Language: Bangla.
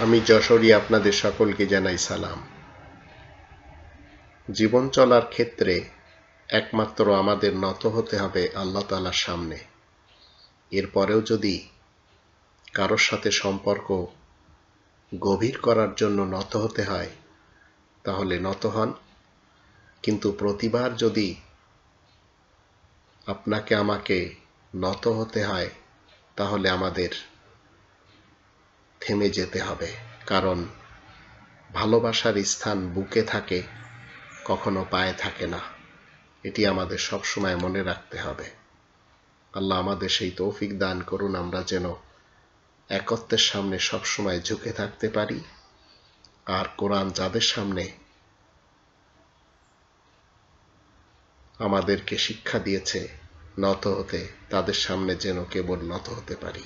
আমি যশোরী আপনাদের সকলকে জানাই সালাম। জীবন চলার ক্ষেত্রে একমাত্র আমাদের নত হতে হবে আল্লাহ তালার সামনে। এরপরেও যদি কারোর সাথে সম্পর্ক গভীর করার জন্য নত হতে হয়, তাহলে নত হন। কিন্তু প্রতিবার যদি আপনাকে আমাকে নত হতে হয়, তাহলে আমাদের থেমে যেতে হবে, কারণ ভালোবাসার স্থান বুকে থাকে, কখনো পায়ে থাকে না। এটি আমাদের সবসময় মনে রাখতে হবে। আল্লাহ আমাদের সেই তৌফিক দান করুন, আমরা যেন একত্বের সামনে সবসময় ঝুঁকে থাকতে পারি। আর কোরআন যাদের সামনে আমাদেরকে শিক্ষা দিয়েছে, নত হতে তাদের সামনে যেন কেবল নত হতে পারি।